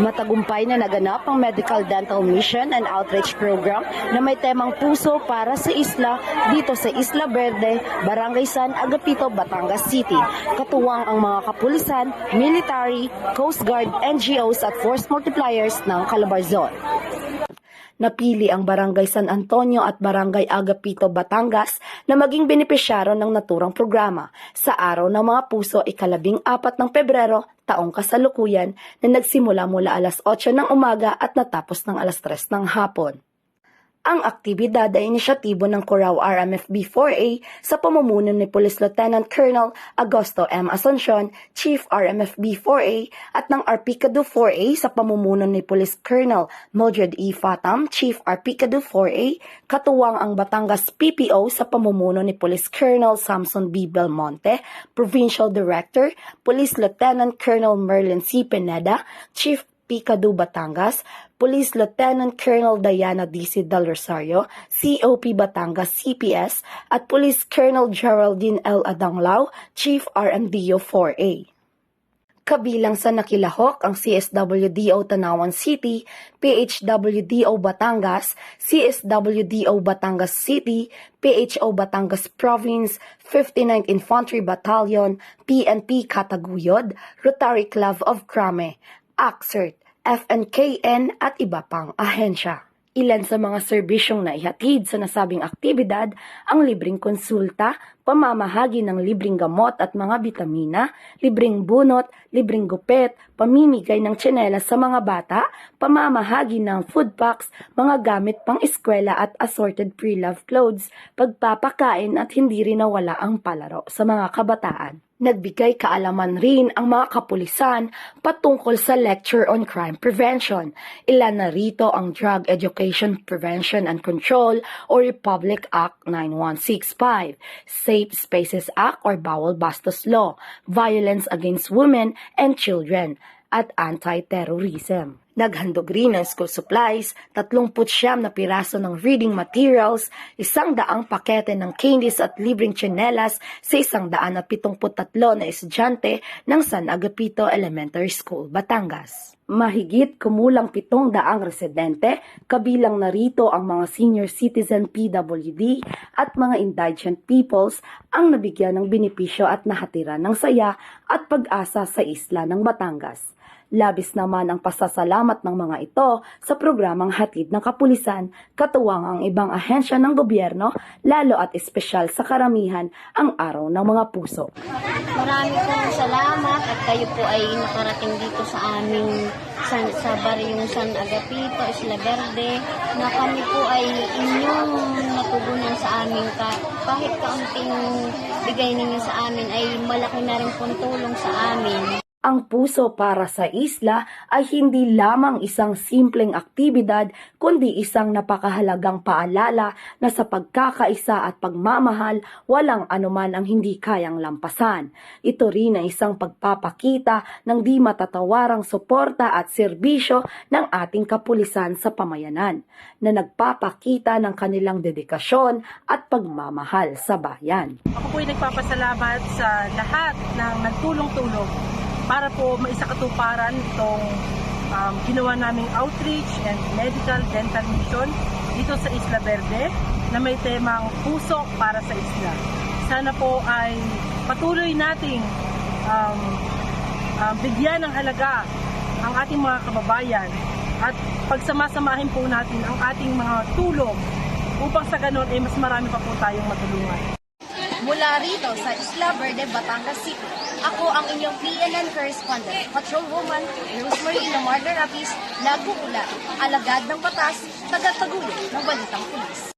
Matagumpay na naganap ang Medical Dental Mission and Outreach Program na may temang puso para sa isla dito sa Isla Verde, Barangay San Agapito, Batangas City. Katuwang ang mga kapulisan, military, Coast Guard, NGOs at force multipliers ng Calabarzon. Napili ang Barangay San Antonio at Barangay Agapito, Batangas na maging benepisyaro ng naturang programa sa araw ng mga puso ikalabing apat ng Pebrero taong kasalukuyan na nagsimula mula alas 8 ng umaga at natapos ng alas 3 ng hapon. Ang aktibidad ay inisyatibo ng Corao RMFB 4A sa pamumuno ni Police Lieutenant Colonel Agosto M. Asuncion, Chief RMFB 4A, at ng Arpicado 4A sa pamumuno ni Police Colonel Mildred E. Fatam, Chief Arpicado 4A, katuwang ang Batangas PPO sa pamumuno ni Police Colonel Samson B. Belmonte, Provincial Director, Police Lieutenant Colonel Merlin C. Pineda, Chief Picado Batangas, Police Lieutenant Colonel Diana D.C. Del Rosario, COP Batangas CPS, at Police Colonel Geraldine L. Adanglao, Chief RMDO 4A. Kabilang sa nakilahok ang CSWDO Tanawan City, PHWDO Batangas, CSWDO Batangas City, PHO Batangas Province, 59th Infantry Battalion, PNP Kataguyod, Rotary Club of Crame, AXERT, FNKN at iba pang ahensya. Ilan sa mga serbisyong naihatid sa nasabing aktibidad ang libreng konsulta, pamamahagi ng libreng gamot at mga bitamina, libreng bunot, libreng gupit, pamimigay ng tsinelas sa mga bata, pamamahagi ng food packs, mga gamit pang eskwela at assorted pre-love clothes, pagpapakain at hindi rin nawala ang palaro sa mga kabataan. Nagbigay kaalaman rin ang mga kapulisan patungkol sa Lecture on Crime Prevention. Ilan na rito ang Drug Education Prevention and Control o Republic Act 9165, Safe Spaces Act or Bawal Bastos Law, Violence Against Women and Children, at anti-terrorism. Naghandog rin ng school supplies, 39 na piraso ng reading materials, isang daang pakete ng candies at libreng tsinelas sa isang daan at 73 na estudyante ng San Agapito Elementary School, Batangas. Mahigit kumulang pitong daang residente, kabilang narito ang mga senior citizen PWD at mga indigent peoples ang nabigyan ng benepisyo at nahatiran ng saya at pag-asa sa isla ng Batangas. Labis naman ang pasasalamat ng mga ito sa programang hatid ng kapulisan, katuwang ang ibang ahensya ng gobyerno, lalo at espesyal sa karamihan ang araw ng mga puso. Marami pong salamat at kayo po ay nakarating dito sa aming sa, sa Baryong San Agapito, Isla Verde, na kami po ay inyong natugunan sa amin ka, kahit kaunting bigay ninyo sa amin ay malaki na rin pong tulong sa amin. Ang puso para sa isla ay hindi lamang isang simpleng aktibidad kundi isang napakahalagang paalala na sa pagkakaisa at pagmamahal walang anuman ang hindi kayang lampasan. Ito rin ay isang pagpapakita ng di matatawarang suporta at serbisyo ng ating kapulisan sa pamayanan na nagpapakita ng kanilang dedikasyon at pagmamahal sa bayan. Ako po ay nagpapasalamat sa lahat ng nagtulong-tulong para po maisakatuparan itong um, ginawa naming outreach and medical dental mission dito sa Isla Verde na may temang puso para sa isla. Sana po ay patuloy nating um, um, bigyan ng halaga ang ating mga kababayan at pagsamasamahin po natin ang ating mga tulong upang sa ganun ay mas marami pa po tayong matulungan. Mula rito sa Isla Verde, Batangas City, ako ang inyong PNN correspondent, Patrolwoman Rosemary Lamar Rapis, nag-uulat, alagad ng batas, tagatagulong ng balitang pulis.